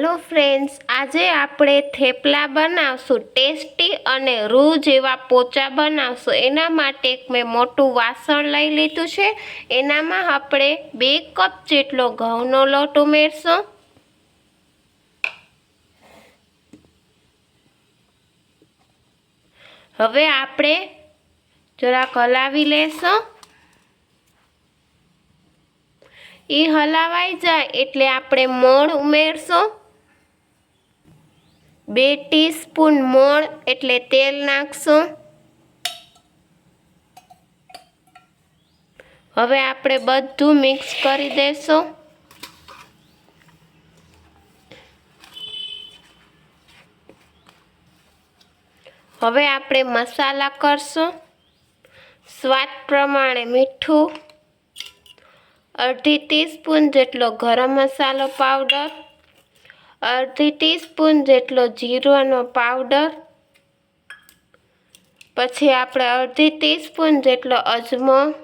Hello friends, આજે આપણે થેપલા બનાવશું, ટેસ્ટી અને રૂ જેવા પોચા બનાવશું. એના માટે મેં મોટું વાસણ લઈ લીધું છે. એનામાં આપણે બે કપ જેટલો ઘઉંનો લોટ ઉમેરશું. હવે આપણે જરાક હલાવી લેશું. એ હલાવાઈ જાય એટલે આપણે મોણ ઉમેરશું. બે ટીસ્પૂન મોણ એટલે તેલ નાખશું. હવે આપણે બધું મિક્સ કરી દેશું. હવે આપણે મસાલા કરશું. સ્વાદ પ્રમાણે મીઠું. અડધી ટીસ્પૂન જેટલો ગરમ મસાલો પાવડર. અડધી ટીસ્પૂન જેટલો જીરોનો પાવડર. પછી આપણે અડધી ટીસ્પૂન જેટલો અજમો.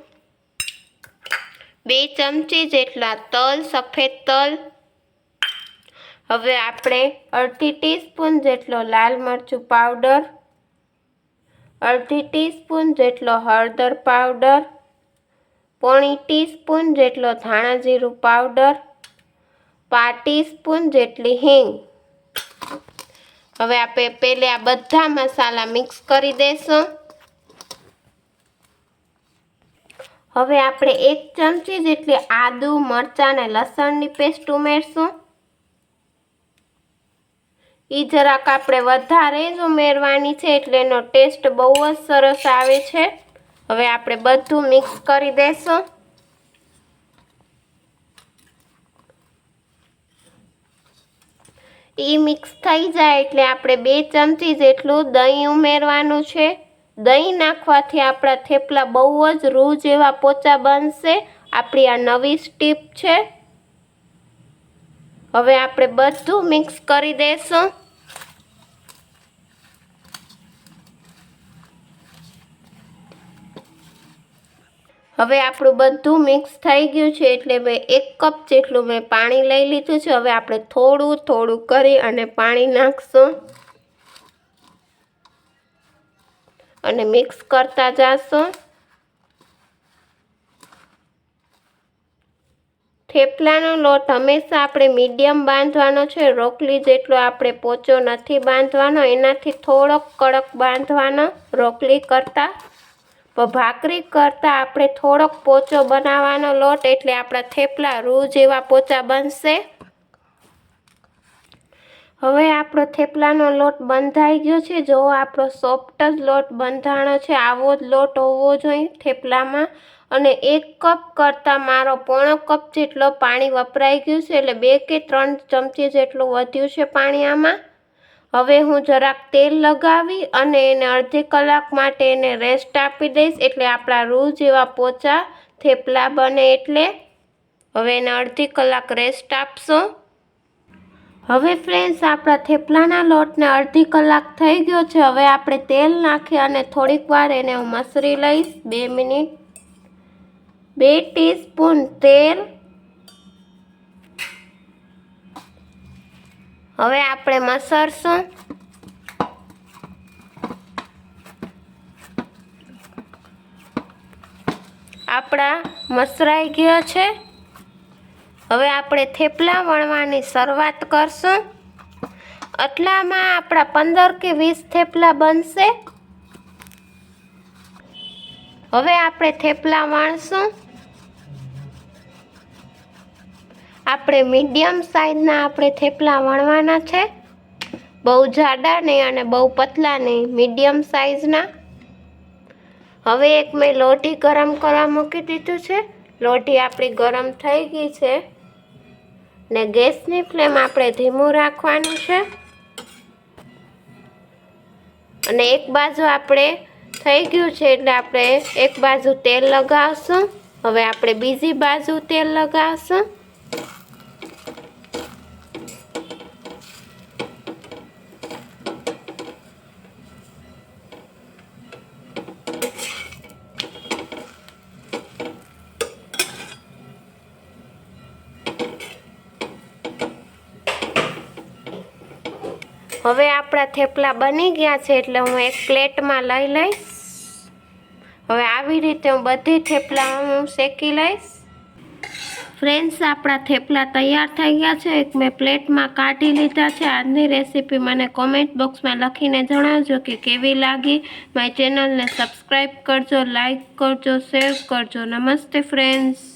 બે ચમચી જેટલા તલ, સફેદ તલ. હવે આપણે અડધી ટીસ્પૂન જેટલો લાલ મરચું પાવડર. અડધી ટીસ્પૂન જેટલો હળદર પાવડર. પોણી ટીસ્પૂન જેટલો ધાણા જીરું પાવડર. પા સ્પૂન જેટલી હિંગ. હવે આપણે પહેલે આ બધા મસાલા મિક્સ કરી દઈશું હવે આપણે એક ચમચી જેટલી આદુ, મરચાં અને લસણની પેસ્ટ ઉમેરશું. એ જરાક આપણે વધારે જ ઉમેરવાની છે એટલે એનો ટેસ્ટ બહુ જ સરસ આવે છે. હવે આપણે બધું મિક્સ કરી દઈશું એ મિક્સ થઈ જાય એટલે આપણે બે ચમચી જેટલું દહીં ઉમેરવાનું છે. દહીં નાખવાથી આપણા થેપલા બહુ જ રૂ જેવા પોચા બનશે. આપણી આ નવી સ્ટીપ છે. હવે આપણે બધું મિક્સ કરી દઈશું હવે આપણું બધું મિક્સ થઈ ગયું છે એટલે મેં એક કપ જેટલું મેં પાણી લઈ લીધું છે. હવે આપણે થોડું થોડું કરી અને પાણી નાખશું. અને મિક્સ કરતા જશું. થેપલાનો લોટ હંમેશા આપણે મીડિયમ બાંધવાનો છે. રોકલી જેટલો આપણે પોચો નથી બાંધવાનો, એનાથી થોડોક કડક બાંધવાનો રોકલી કરતાં. ભાખરી કરતાં આપણે થોડોક પોચો બનાવવાનો લોટ એટલે આપણા થેપલા રૂ જેવા પોચા બનશે. હવે આપણો થેપલાનો લોટ બંધાઈ ગયો છે. જો આપણો સોફ્ટ જ લોટ બંધાણો છે, આવો જ લોટ હોવો જોઈએ થેપલામાં. અને એક કપ કરતાં મારો પોણો કપ જેટલો પાણી વપરાઈ ગયું છે, એટલે બે કે ત્રણ ચમચી જેટલું વધ્યું છે પાણી આમાં. હવે હું જરાક તેલ લગાવી અને એને અડધી કલાક માટે એને રેસ્ટ આપી દઈશ. એટલે આપણા રૂ જેવા પોચા, થેપલા બને એટલે. હવે એને અડધી કલાક રેસ્ટ આપશો. હવે ફ્રેન્ડ્સ આપણા થેપલાના લોટને અડધી કલાક થઈ ગયો છે. હવે આપણે તેલ નાખી અને થોડીક વાર એને હું મસરી લઈશ. બે મિનિટ. બે ટીસ્પૂન તેલ. હવે આપણે મસરશું આપણા મસરાઈ ગયા છે. હવે આપણે થેપલા વણવાની શરૂઆત કરશું. આટલામાં આપણા પંદર કે વીસ થેપલા બનશે. હવે આપણે થેપલા વણશું. આપણે મીડિયમ સાઇઝના આપણે થેપલા વણવાના છે. બહુ જાડા નહીં અને બહુ પતલા નહીં, મીડિયમ સાઇઝના હવે એક મેં લોટી ગરમ કરવા મૂકી દીધું છે. લોટી આપણી ગરમ થઈ ગઈ છે. ને ગેસની ફ્લેમ આપણે ધીમું રાખવાનું છે. અને એક બાજુ આપણે થઈ ગયું છે એટલે આપણે એક બાજુ તેલ લગાવશું. હવે આપણે બીજી બાજુ તેલ લગાવશું. હવે આપણા થેપલા બની ગયા છે એટલે હું એક પ્લેટમાં લઈ લઈશ. હવે આવી રીતે હું બધી થેપલા હું શેકી લઈશ. ફ્રેન્ડ્સ, આપણા થેપલા તૈયાર થઈ ગયા છે. એક મેં પ્લેટમાં કાઢી લીધા છે. આજની રેસીપી મને કોમેન્ટ બોક્સમાં લખીને જણાવજો કે કેવી લાગી. મારી ચેનલને સબસ્ક્રાઈબ કરજો લાઈક કરજો શેર કરજો. નમસ્તે, ફ્રેન્ડ્સ.